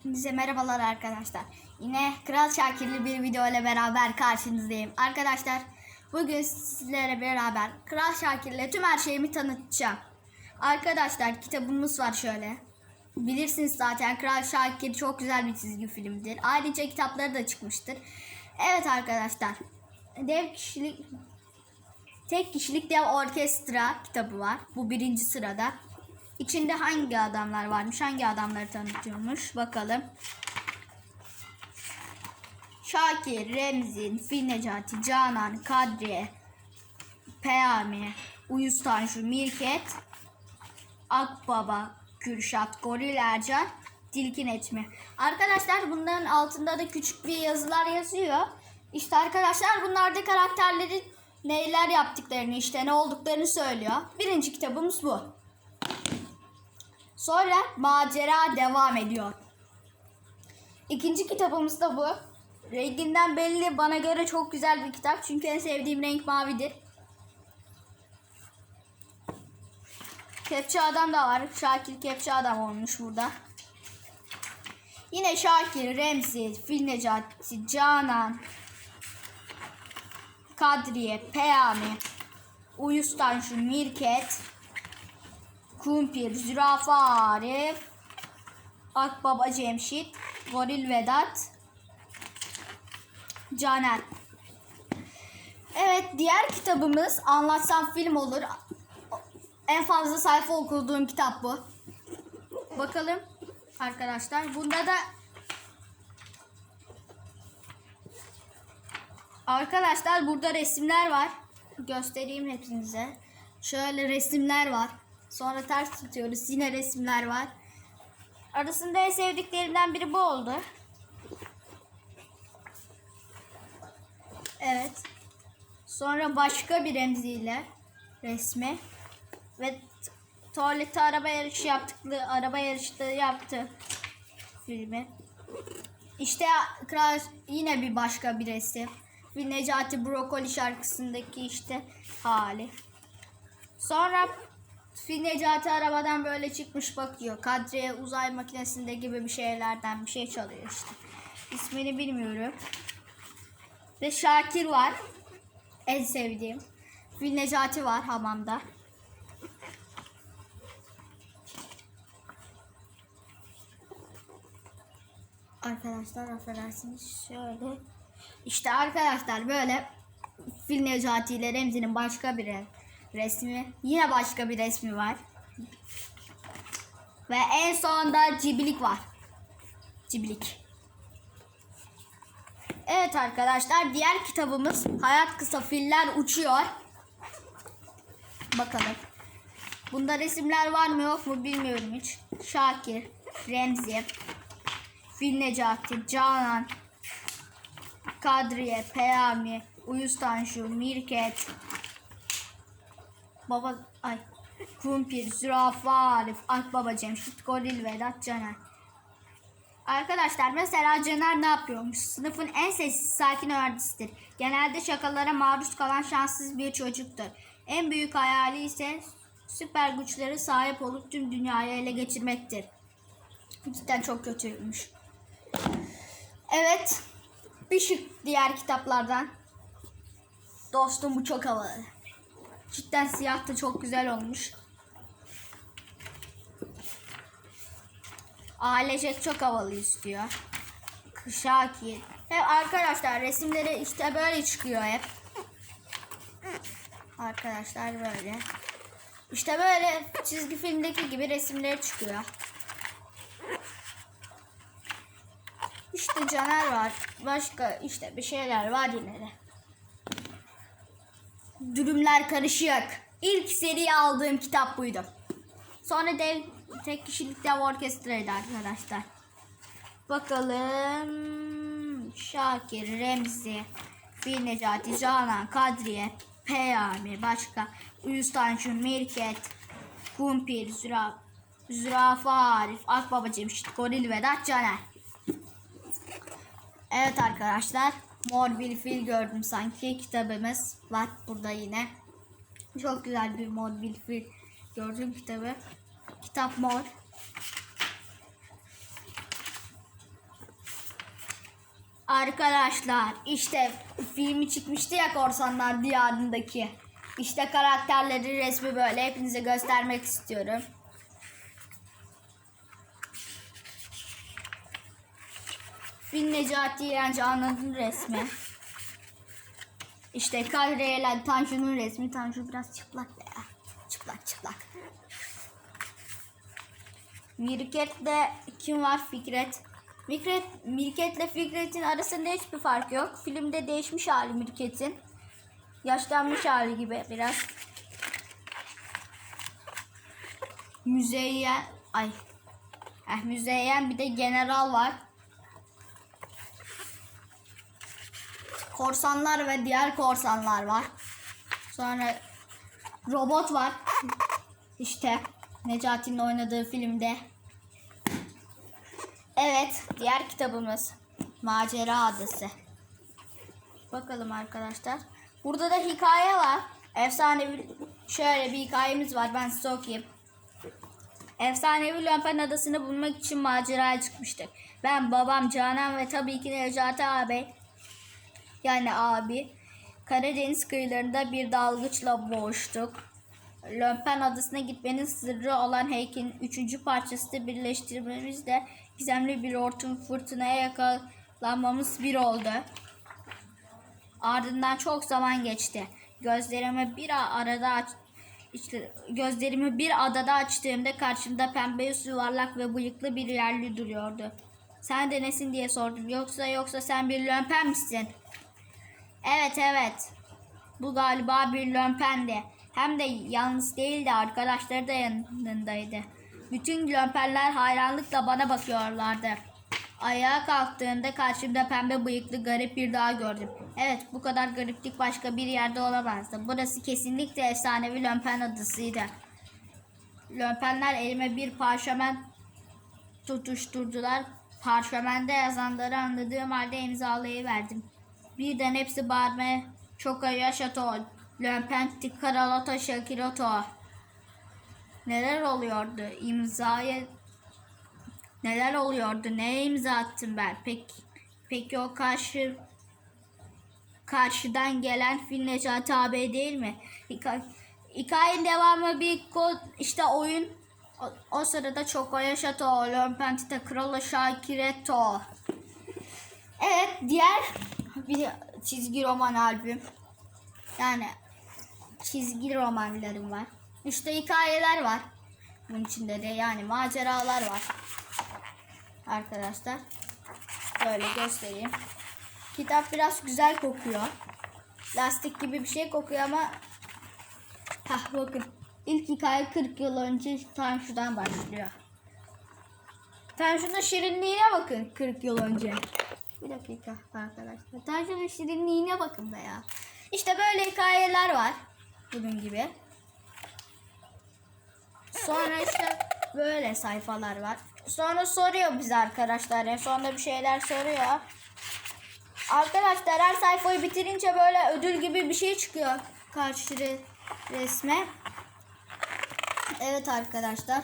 Hepinize merhabalar arkadaşlar. Yine Kral Şakirli bir video ile beraber karşınızdayım. Arkadaşlar bugün sizlere beraber Kral Şakir'le tüm her şeyimi tanıtacağım. Arkadaşlar kitabımız var şöyle. Bilirsiniz zaten Kral Şakir çok güzel bir çizgi filmdir. Ayrıca kitapları da çıkmıştır. Evet arkadaşlar. Dev kişilik Tek kişilik dev orkestra kitabı var. Bu birinci sırada. İçinde hangi adamlar varmış? Hangi adamları tanıtıyormuş? Bakalım. Şakir, Remzi, Fil Necati, Canan, Kadriye, Peyami, Uyuz Tanju, Mirket, Akbaba, Kürşat, Goril Ercan, Tilkin Etmi. Arkadaşlar bunların altında da küçük bir yazılar yazıyor. İşte arkadaşlar bunlarda karakterlerin neler yaptıklarını işte ne olduklarını söylüyor. Birinci kitabımız bu. Sonra macera devam ediyor. İkinci kitabımız da bu. Renginden belli bana göre çok güzel bir kitap. Çünkü en sevdiğim renk mavidir. Kepçe adam da var. Şakir Kepçe adam olmuş burada. Yine Şakir, Remzi, Fil Necati, Canan, Kadriye, Peyami, Uyuz Tanju, Mirket, Kumpir, Zürafa Arif, Akbaba Cemşit, Goril Vedat, Caner. Evet diğer kitabımız Anlatsam Film Olur. En fazla sayfa okuduğum kitap bu. Bakalım arkadaşlar. Bunda da Arkadaşlar burada resimler var. Göstereyim hepinize. Şöyle resimler var. Sonra ters tutuyoruz. Yine resimler var. Arasında en sevdiklerimden biri bu oldu. Evet. Sonra başka bir remziyle resmi ve t- tuvalette araba yarışı yaptıkları araba yarışları yaptı filmi. İşte yine bir başka bir resim. Bir Necati Brokoli şarkısındaki işte hali. Sonra Fil Necati arabadan böyle çıkmış bakıyor. Kadriye uzay makinesinde gibi bir şeylerden bir şey çalıyor işte. İsmini bilmiyorum. Ve Şakir var. En sevdiğim. Fil Necati var hamamda. Arkadaşlar affedersiniz şöyle. İşte arkadaşlar böyle Fil Necati ile Remzi'nin başka bir re- resmi. Yine başka bir resmi var. Ve en sonunda Ciblik var. Ciblik. Evet arkadaşlar diğer kitabımız Hayat Kısa Filler Uçuyor. Bakalım. Bunda resimler var mı yok mu bilmiyorum hiç. Şakir, Remzi, Fil Necati, Canan, Kadriye, Peyami, Uyuz Tanju, Mirket, Baba, ay, Kumpir, Zürafa Arif, Akbaba Cemşit, Goril Vedat, Caner. Arkadaşlar mesela Caner ne yapıyormuş? Sınıfın en sessiz sakin öğrencisidir. Genelde şakalara maruz kalan şanssız bir çocuktur. En büyük hayali ise süper güçlere sahip olup tüm dünyayı ele geçirmektir. Cidden çok kötüymüş. Evet. Bir şık diğer kitaplardan. Dostum bu çok havalı. Cidden siyah da çok güzel olmuş. Ailecek çok havalı istiyor. Şakir. Hep arkadaşlar resimleri işte böyle çıkıyor hep. Arkadaşlar böyle. İşte böyle çizgi filmdeki gibi resimleri çıkıyor. İşte Caner var. Başka işte bir şeyler var yine de. Dürümler karışık. İlk seri aldığım kitap buydu. Sonra dev tek kişilik dev orkestraydı arkadaşlar. Bakalım. Şakir, Remzi, Fil Necati, Canan, Kadriye, Peyami, başka. Uyuz Tanju, Mirket, Kumpir, Züra, Zürafa Arif, Akbaba Cemşit, Goril Vedat, Caner. Evet arkadaşlar. Mor bir fil gördüm sanki. Kitabımız var burada yine. Çok güzel bir mor bir fil gördüm kitabı. Kitap mor. Arkadaşlar işte filmi çıkmıştı ya Korsanlar Diyarı'ndaki. İşte karakterleri resmi böyle hepinize göstermek istiyorum. Fil Necati İrenci Anadolu resmi. İşte Kadriye'yle Tanju'nun resmi. Tanju biraz çıplak ya. Çıplak çıplak. Mirket'le kim var? Fikret. Mirket, Mirket'le Fikret'in arasında hiçbir fark yok. Filmde değişmiş hali Mirket'in. Yaşlanmış hali gibi biraz. Müzeyyen, ay. Eh, müzeyyen bir de general var. Korsanlar ve diğer korsanlar var. Sonra robot var. İşte Necati'nin oynadığı filmde. Evet, diğer kitabımız Macera Adası. Bakalım arkadaşlar. Burada da hikaye var. Efsanevi şöyle bir hikayemiz var. Ben size okuyayım. Efsanevi Lompen Adası'nı bulmak için maceraya çıkmıştık. Ben, babam, Canan ve tabii ki Necati abi yani abi Karadeniz kıyılarında bir dalgıçla boğuştuk. Lompen adasına gitmenin sırrı olan heykelin üçüncü parçası birleştirmemizle gizemli bir hortum fırtınaya yakalanmamız bir oldu. Ardından çok zaman geçti. Gözlerimi bir arada aç işte gözlerimi bir adada açtığımda karşımda pembe yüz yuvarlak ve bıyıklı bir yerli duruyordu. Sen de nesin diye sordum. Yoksa yoksa sen bir lompen misin? Evet evet. Bu galiba bir lompendi. Hem de yalnız değildi arkadaşları da yanındaydı. Bütün lompenler hayranlıkla bana bakıyorlardı. Ayağa kalktığımda karşımda pembe bıyıklı garip bir dağ gördüm. Evet bu kadar gariplik başka bir yerde olamazdı. Burası kesinlikle efsanevi lompen adasıydı. Lompenler elime bir parşömen tutuşturdular. Parşömende yazanları anladığım halde imzalayıverdim. Birden hepsi bağırmaya çok yaşato, lömpenti karalata şakiroto. Neler oluyordu? İmzaya neler oluyordu? Neye imza attım ben? Peki, peki o karşı karşıdan gelen Fil Necati abi değil mi? Hikaye, hikayenin devamı bir kod işte oyun o, o sırada çok yaşato, lömpentite kralı şakireto. Evet diğer bir çizgi roman albüm. Yani çizgi romanlarım var. İşte hikayeler var. Bunun içinde de yani maceralar var. Arkadaşlar. Böyle göstereyim. Kitap biraz güzel kokuyor. Lastik gibi bir şey kokuyor ama Hah bakın. İlk hikaye 40 yıl önce Tanju'dan başlıyor. Tanju'nun şirinliğine bakın 40 yıl önce. Bir dakika arkadaşlar. Tanju'nun şirinliğine bakın be ya. İşte böyle hikayeler var. Bunun gibi. Sonra işte böyle sayfalar var. Sonra soruyor bize arkadaşlar. En sonunda bir şeyler soruyor. Arkadaşlar her sayfayı bitirince böyle ödül gibi bir şey çıkıyor karşı re- resme. Evet arkadaşlar.